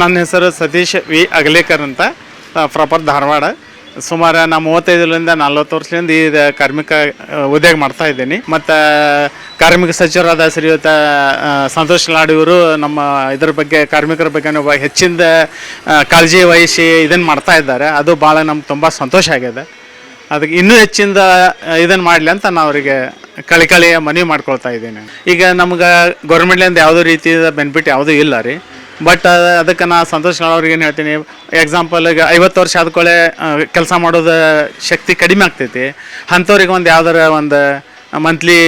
ನನ್ನ ಹೆಸರು ಸತೀಶ್ ವಿ. ಅಗಲೇಕರ್ ಅಂತ ಪ್ರಾಪರ್ ಧಾರವಾಡ. ಸುಮಾರು ನಾ ಮೂವತ್ತೈದರಿಂದ ನಲ್ವತ್ತು ವರ್ಷದಿಂದ ಈ ಕಾರ್ಮಿಕ ಉದ್ಯೋಗ ಮಾಡ್ತಾ ಇದ್ದೀನಿ. ಮತ್ತು, ಕಾರ್ಮಿಕ ಸಚಿವರಾದ ಶ್ರೀಯುತ ಸಂತೋಷ್ ಲಾಡ್ ಇವರು ನಮ್ಮ ಇದ್ರ ಬಗ್ಗೆ, ಕಾರ್ಮಿಕರ ಬಗ್ಗೆ ಹೆಚ್ಚಿಂದ ಕಾಳಜಿ ವಹಿಸಿ ಇದನ್ನು ಮಾಡ್ತಾ ಇದ್ದಾರೆ. ಅದು ಭಾಳ ನಮ್ಗೆ ತುಂಬ ಸಂತೋಷ ಆಗಿದೆ ಅದಕ್ಕೆ ಇನ್ನೂ ಹೆಚ್ಚಿಂದ ಇದನ್ನು ಮಾಡಲಿ ಅಂತ ನಾವು ಅವರಿಗೆ ಕಳಿಕಳಿಯ ಮನವಿ ಮಾಡ್ಕೊಳ್ತಾ ಇದ್ದೀನಿ. ಈಗ ನಮ್ಗೆ ಗೌರ್ಮೆಂಟ್ಲಿಂದ ಯಾವುದೇ ರೀತಿಯ ಬೆನಿಫಿಟ್ ಯಾವುದೂ ಇಲ್ಲ ರೀ. ಬಟ್ ಅದಕ್ಕೆ ನಾ ಸಂತೋಷ್ ಅವ್ರಿಗೆ ಏನು ಹೇಳ್ತೀನಿ ಎಕ್ಸಾಂಪಲ್ ಈಗ ಐವತ್ತು ವರ್ಷ ಆದ್ಕೊಳ್ಳೆ ಕೆಲಸ ಮಾಡೋದು ಶಕ್ತಿ ಕಡಿಮೆ ಆಗ್ತೈತಿ. ಅಂಥವ್ರಿಗೆ ಒಂದು ಯಾವ್ದಾರ ಒಂದು ಮಂತ್ಲಿ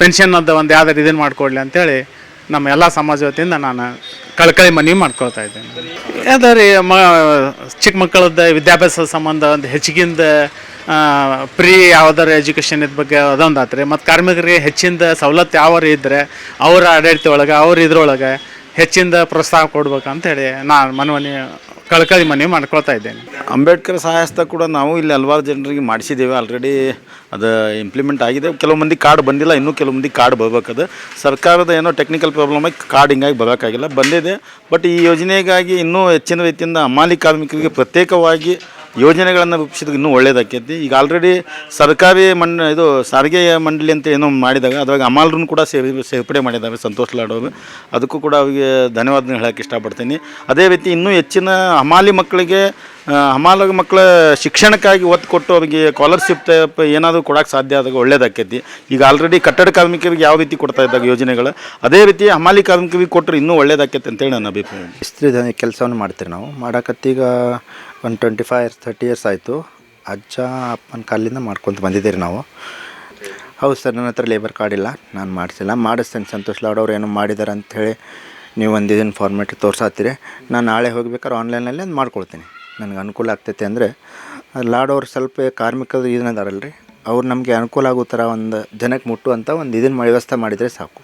ಪೆನ್ಷನ್ ಅಂತ ಒಂದು ಯಾವ್ದಾರು ಇದನ್ನು ಮಾಡಿಕೊಡ್ಲಿ ಅಂತೇಳಿ ನಮ್ಮ ಎಲ್ಲ ಸಮಾಜ ವತಿಯಿಂದ ನಾನು ಕಳ್ಕಳಿ ಮನವಿ ಮಾಡ್ಕೊಳ್ತಾ ಇದ್ದೇನೆ. ಅದೇ ರೀ ಮ, ಚಿಕ್ಕ ಮಕ್ಕಳದ್ದು ವಿದ್ಯಾಭ್ಯಾಸದ ಸಂಬಂಧ ಒಂದು ಹೆಚ್ಚಿಗಿಂದ ಪ್ರೀ ಯಾವ್ದಾರು ಎಜುಕೇಷನ್ ಇದ್ ಬಗ್ಗೆ ಅದೊಂದು ಆತ್ರಿ. ಮತ್ತು ಕಾರ್ಮಿಕರಿಗೆ ಹೆಚ್ಚಿಂದ ಸವಲತ್ತು ಯಾವ ಇದ್ದರೆ ಅವರ ಆಡಳಿತ ಒಳಗೆ, ಅವ್ರ ಇದ್ರೊಳಗೆ ಹೆಚ್ಚಿಂದ ಪ್ರೋತ್ಸಾಹ ಕೊಡ್ಬೇಕಂತ ಅಂತೇಳಿ ನಾನು ಮನವನಿ ಕಳ್ಕಳಿ ಮನವಿ ಮಾಡ್ಕೊಳ್ತಾ ಇದ್ದೇನೆ. ಅಂಬೇಡ್ಕರ್ ಸಹಾಯಸ್ತ ಕೂಡ ನಾವು ಇಲ್ಲಿ ಹಲವಾರು ಜನರಿಗೆ ಮಾಡಿಸಿದ್ದೇವೆ. ಆಲ್ರೆಡಿ ಅದು ಇಂಪ್ಲಿಮೆಂಟ್ ಆಗಿದೆ. ಕೆಲವು ಮಂದಿ ಕಾರ್ಡ್ ಬಂದಿಲ್ಲ. ಇನ್ನೂ ಕೆಲವು ಮಂದಿ ಕಾರ್ಡ್ ಬರ್ಬೇಕದು. ಸರ್ಕಾರದ ಏನೋ ಟೆಕ್ನಿಕಲ್ ಪ್ರಾಬ್ಲಮ್ ಆಗಿ ಕಾರ್ಡ್ ಹಿಂಗಾಗಿ ಬರೋಕ್ಕಾಗಿಲ್ಲ ಬಂದಿದೆ. ಬಟ್ ಈ ಯೋಜನೆಗಾಗಿ ಇನ್ನೂ ಹೆಚ್ಚಿನ ರೀತಿಯಿಂದ ಅಮಾಲಿ ಕಾರ್ಮಿಕರಿಗೆ ಪ್ರತ್ಯೇಕವಾಗಿ ಯೋಜನೆಗಳನ್ನು ರೂಪಿಸಿದ ಇನ್ನೂ ಒಳ್ಳೇದಾಕೈತಿ. ಈಗ ಆಲ್ರೆಡಿ ಸರ್ಕಾರಿ ಮಂಡ ಇದು ಸಾರಿಗೆ ಮಂಡಳಿ ಅಂತ ಏನೋ ಮಾಡಿದಾಗ ಅದ್ರಾಗ ಅಮಾಲ್ರನ್ನು ಕೂಡ ಸೇರಿ, ಸೇರ್ಪಡೆ ಮಾಡಿದ್ದಾರೆ ಸಂತೋಷ್ ಲಾಡ್ ಅವರು. ಅದಕ್ಕೂ ಕೂಡ ಅವರಿಗೆ ಧನ್ಯವಾದ ಹೇಳೋಕ್ಕೆ ಇಷ್ಟಪಡ್ತೀನಿ. ಅದೇ ರೀತಿ ಇನ್ನೂ ಹೆಚ್ಚಿನ ಹಮಾಲಿ ಮಕ್ಕಳಿಗೆ ಆ, ಹಮಾಲ ಮಕ್ಕಳ ಶಿಕ್ಷಣಕ್ಕಾಗಿ ಒತ್ತು ಕೊಟ್ಟು ಅವ್ರಿಗೆ ಸ್ಕಾಲರ್ಶಿಪ್ ಏನಾದರೂ ಕೊಡೋಕೆ ಸಾಧ್ಯ ಆದಾಗ ಒಳ್ಳೇದಾಕೈತಿ. ಈಗ ಆಲ್ರೆಡಿ ಕಟ್ಟಡ ಕಾರ್ಮಿಕರಿಗೆ ಯಾವ ರೀತಿ ಕೊಡ್ತಾ ಇದ್ದಾಗ ಯೋಜನೆಗಳು ಅದೇ ರೀತಿ ಹಮಾಲಿ ಕಾರ್ಮಿಕರಿಗೆ ಕೊಟ್ಟರೆ ಇನ್ನೂ ಒಳ್ಳೇದಾಕೈತಿ ಅಂತೇಳಿ ನನ್ನ ಅಭಿಪ್ರಾಯ. ಇಸ್ತ್ರಿ ಕೆಲಸವನ್ನು ಮಾಡ್ತೀವಿ ನಾವು. ಮಾಡಕತ್ತೀಗ ಒಂದು twenty five years thirty years ಆಯಿತು. ಅಜ್ಜ ಅಪ್ಪನ ಕಾಲಿಂದ ಮಾಡ್ಕೊತ ಬಂದಿದ್ದೀರಿ ನಾವು. ಹೌದು ಸರ್ ನನ್ನ ಹತ್ರ ಲೇಬರ್ ಕಾರ್ಡ್ ಇಲ್ಲ. ನಾನು ಮಾಡಿಸಿಲ್ಲ. ಮಾಡಿಸ್ತೇನೆ ಸಂತೋಷ್ ಲಾಡ್ ಅವ್ರು ಏನೋ ಮಾಡಿದ್ದಾರೆ ಅಂಥೇಳಿ ನೀವು ಒಂದು ಇದನ್ನು ಫಾರ್ಮೇಟ್ ತೋರ್ಸಾತ್ತೀರಿ. ನಾನು ನಾಳೆ ಹೋಗ್ಬೇಕಾದ್ರೆ ಆನ್ಲೈನಲ್ಲಿ ಅದು ಮಾಡ್ಕೊಳ್ತೀನಿ. ನನಗೆ ಅನುಕೂಲ ಆಗ್ತೈತೆ ಅಂದರೆ, ಲಾಡೋರು ಸ್ವಲ್ಪ ಕಾರ್ಮಿಕರು ಇದನ್ನದಾರಲ್ಲ ರೀ ಅವ್ರು ನಮಗೆ ಅನುಕೂಲ ಆಗೋ ಥರ ಒಂದು ಜನಕ್ಕೆ ಮುಟ್ಟುವಂಥ ಒಂದು ಇದನ್ನು ವ್ಯವಸ್ಥೆ ಮಾಡಿದರೆ ಸಾಕು.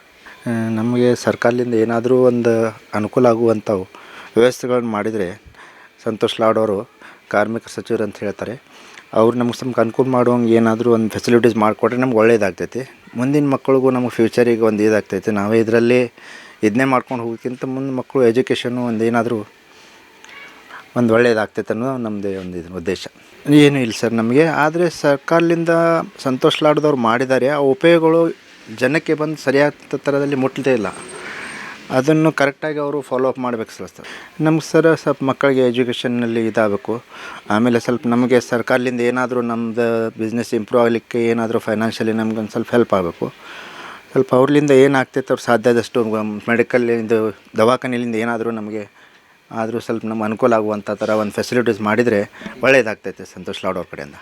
ನಮಗೆ ಸರ್ಕಾರದಿಂದ ಏನಾದರೂ ಒಂದು ಅನುಕೂಲ ಆಗುವಂಥವು ವ್ಯವಸ್ಥೆಗಳನ್ನು ಮಾಡಿದರೆ, ಸಂತೋಷ್ ಲಾಡೋರು ಕಾರ್ಮಿಕ ಸಚಿವರು ಅಂತ ಹೇಳ್ತಾರೆ, ಅವ್ರು ನಮ್ಗೆ ಸ್ವಲ್ಪ ಅನುಕೂಲ ಮಾಡುವಂಗೆ ಏನಾದರೂ ಒಂದು ಫೆಸಿಲಿಟೀಸ್ ಮಾಡಿಕೊಟ್ರೆ ನಮ್ಗೆ ಒಳ್ಳೇದಾಗ್ತೈತಿ. ಮುಂದಿನ ಮಕ್ಕಳಿಗೂ ನಮ್ಗೆ ಫ್ಯೂಚರಿಗೆ ಒಂದು ಇದಾಗ್ತೈತಿ. ನಾವೇ ಇದರಲ್ಲಿ ಇದನ್ನೇ ಮಾಡ್ಕೊಂಡು ಹೋಗೋಕ್ಕಿಂತ ಮುಂದೆ ಮಕ್ಕಳು ಎಜುಕೇಷನು ಒಂದು ಏನಾದರೂ ಒಂದು ಒಳ್ಳೇದಾಗ್ತೈತೆ ಅನ್ನೋದು ನಮ್ಮದೇ ಒಂದು ಇದು, ಉದ್ದೇಶ. ಏನು ಇಲ್ಲ ಸರ್ ನಮಗೆ. ಆದರೆ ಸರ್ಕಾರದಿಂದ ಸಂತೋಷ್ ಲಾಡ್ದವ್ರು ಮಾಡಿದ್ದಾರೆ. ಆ ಉಪಯೋಗಗಳು ಜನಕ್ಕೆ ಬಂದು ಸರಿಯಾದ ಥರದಲ್ಲಿ ಮುಟ್ಟದೇ ಇಲ್ಲ. ಅದನ್ನು ಕರೆಕ್ಟಾಗಿ ಅವರು ಫಾಲೋ ಅಪ್ ಮಾಡ್ಬೇಕು ಸರ್ ಸರ್ ನಮ್ಗೆ ಸರ್ ಸ್ವಲ್ಪ ಮಕ್ಕಳಿಗೆ ಎಜುಕೇಷನ್ನಲ್ಲಿ ಇದಾಗಬೇಕು. ಆಮೇಲೆ ಸ್ವಲ್ಪ ನಮಗೆ ಸರ್ಕಾರದಿಂದ ಏನಾದರೂ ನಮ್ಮದು ಬಿಸ್ನೆಸ್ ಇಂಪ್ರೂವ್ ಆಗಲಿಕ್ಕೆ ಏನಾದರೂ ಫೈನಾನ್ಷಿಯಲಿ ನಮ್ಗೊಂದು ಸ್ವಲ್ಪ ಹೆಲ್ಪ್ ಆಗಬೇಕು. ಸ್ವಲ್ಪ ಅವ್ರಲಿಂದ ಏನಾಗ್ತೈತೆ ಅವ್ರು ಸಾಧ್ಯ ಆದಷ್ಟು ಮೆಡಿಕಲ್ ಇದು ದವಾಖಾನೆಯಿಂದ ಏನಾದರೂ ನಮಗೆ ಆದರೂ ಸ್ವಲ್ಪ ನಮ್ಗೆ ಅನುಕೂಲ ಆಗುವಂಥ ಥರ ಒಂದು ಫೆಸಿಲಿಟೀಸ್ ಮಾಡಿದರೆ ಒಳ್ಳೆಯದಾಗ್ತೈತೆ ಸಂತೋಷ್ ಲಾಡ್ ಅವ್ರ ಕಡೆಯಿಂದ.